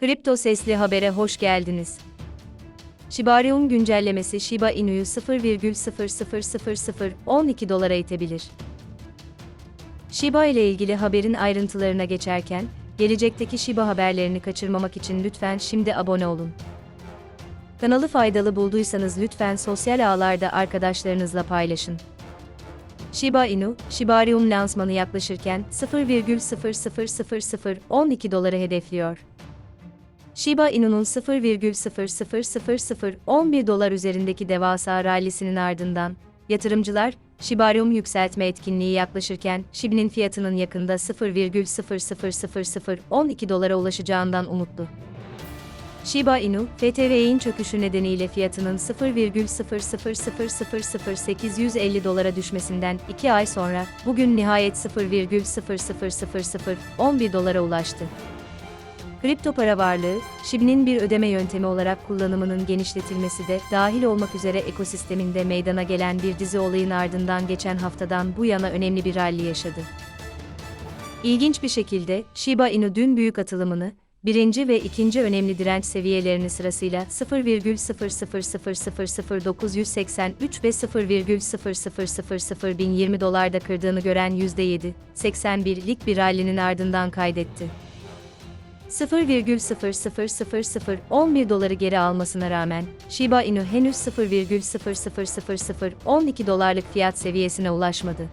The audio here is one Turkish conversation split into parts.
Kripto Sesli Haber'e hoş geldiniz. Shibarium güncellemesi Shiba Inu'yu 0,0000012 dolara itebilir. Shiba ile ilgili haberin ayrıntılarına geçerken, gelecekteki Shiba haberlerini kaçırmamak için lütfen şimdi abone olun. Kanalı faydalı bulduysanız lütfen sosyal ağlarda arkadaşlarınızla paylaşın. Shiba Inu, Shibarium lansmanı yaklaşırken 0,00012 doları hedefliyor. Shiba Inu'nun 0,00011 dolar üzerindeki devasa rallisinin ardından, yatırımcılar, Shibarium yükseltme etkinliği yaklaşırken, Shibi'nin fiyatının yakında 0,00012 dolara ulaşacağından umutlu. Shiba Inu, FTV'in çöküşü nedeniyle fiyatının 0,0000850 dolara düşmesinden 2 ay sonra, bugün nihayet 0,00011 dolara ulaştı. Kripto para varlığı, Shibi'nin bir ödeme yöntemi olarak kullanımının genişletilmesi de dahil olmak üzere ekosisteminde meydana gelen bir dizi olayın ardından geçen haftadan bu yana önemli bir rally yaşadı. İlginç bir şekilde, Shiba Inu dün büyük atılımını, birinci ve ikinci önemli direnç seviyelerini sırasıyla 0,0000983 ve 0,0001020 dolarda kırdığını gören %7,81'lik bir rally'nin ardından kaydetti. 0,00011 doları geri almasına rağmen, Shiba Inu henüz 0,00012 dolarlık fiyat seviyesine ulaşmadı.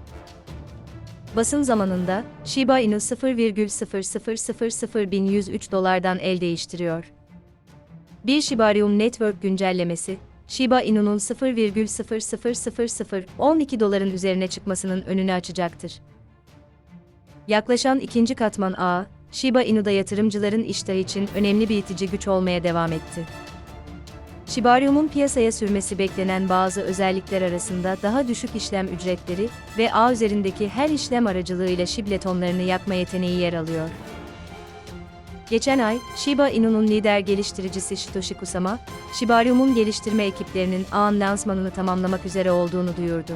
Basın zamanında, Shiba Inu 0,0001103 dolardan el değiştiriyor. Bir Shibarium Network güncellemesi, Shiba Inu'nun 0,00012 doların üzerine çıkmasının önünü açacaktır. Yaklaşan ikinci katman ağı, Shiba Inu'da yatırımcıların iştahı için önemli bir itici güç olmaya devam etti. Shibarium'un piyasaya sürmesi beklenen bazı özellikler arasında daha düşük işlem ücretleri ve ağ üzerindeki her işlem aracılığıyla şibletonlarını yakma yeteneği yer alıyor. Geçen ay, Shiba Inu'nun lider geliştiricisi Satoshi Kusama, Shibarium'un geliştirme ekiplerinin ağın lansmanını tamamlamak üzere olduğunu duyurdu.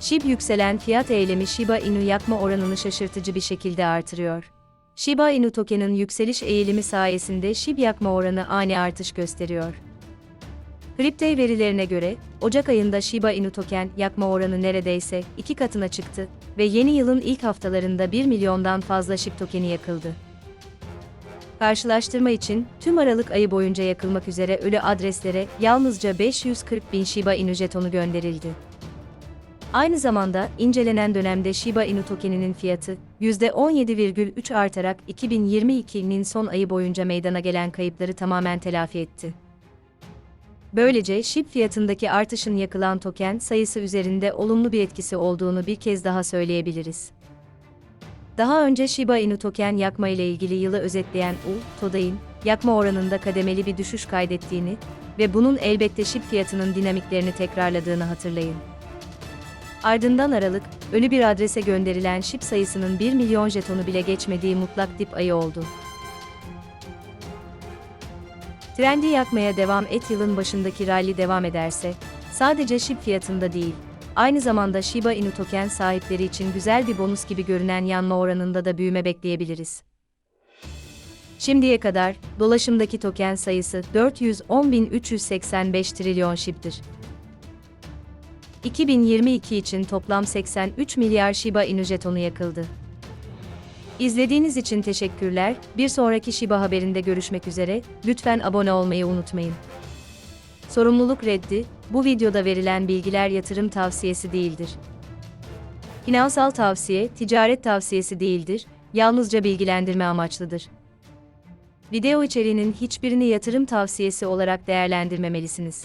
SHIB yükselen fiyat eylemi Shiba Inu yakma oranını şaşırtıcı bir şekilde artırıyor. Shiba Inu token'ın yükseliş eğilimi sayesinde SHIB yakma oranı ani artış gösteriyor. Cryptey verilerine göre, Ocak ayında Shiba Inu token yakma oranı neredeyse iki katına çıktı ve yeni yılın ilk haftalarında 1 milyondan fazla SHIB tokeni yakıldı. Karşılaştırma için, tüm Aralık ayı boyunca yakılmak üzere ölü adreslere yalnızca 540 bin Shiba Inu jetonu gönderildi. Aynı zamanda, incelenen dönemde Shiba Inu tokeninin fiyatı, %17,3 artarak 2022'nin son ayı boyunca meydana gelen kayıpları tamamen telafi etti. Böylece SHIB fiyatındaki artışın yakılan token sayısı üzerinde olumlu bir etkisi olduğunu bir kez daha söyleyebiliriz. Daha önce Shiba Inu token yakma ile ilgili yılı özetleyen U, Today'in, yakma oranında kademeli bir düşüş kaydettiğini ve bunun elbette SHIB fiyatının dinamiklerini tekrarladığını hatırlayın. Ardından Aralık, ölü bir adrese gönderilen SHIB sayısının 1 milyon jetonu bile geçmediği mutlak dip ayı oldu. Trendi yakmaya devam et yılın başındaki rally devam ederse, sadece SHIB fiyatında değil, aynı zamanda Shiba Inu token sahipleri için güzel bir bonus gibi görünen yanma oranında da büyüme bekleyebiliriz. Şimdiye kadar, dolaşımdaki token sayısı 410.385 trilyon SHIB'dir. 2022 için toplam 83 milyar Shiba Inu jetonu yakıldı. İzlediğiniz için teşekkürler. Bir sonraki Shiba haberinde görüşmek üzere. Lütfen abone olmayı unutmayın. Sorumluluk reddi, bu videoda verilen bilgiler yatırım tavsiyesi değildir. Finansal tavsiye, ticaret tavsiyesi değildir, yalnızca bilgilendirme amaçlıdır. Video içeriğinin hiçbirini yatırım tavsiyesi olarak değerlendirmemelisiniz.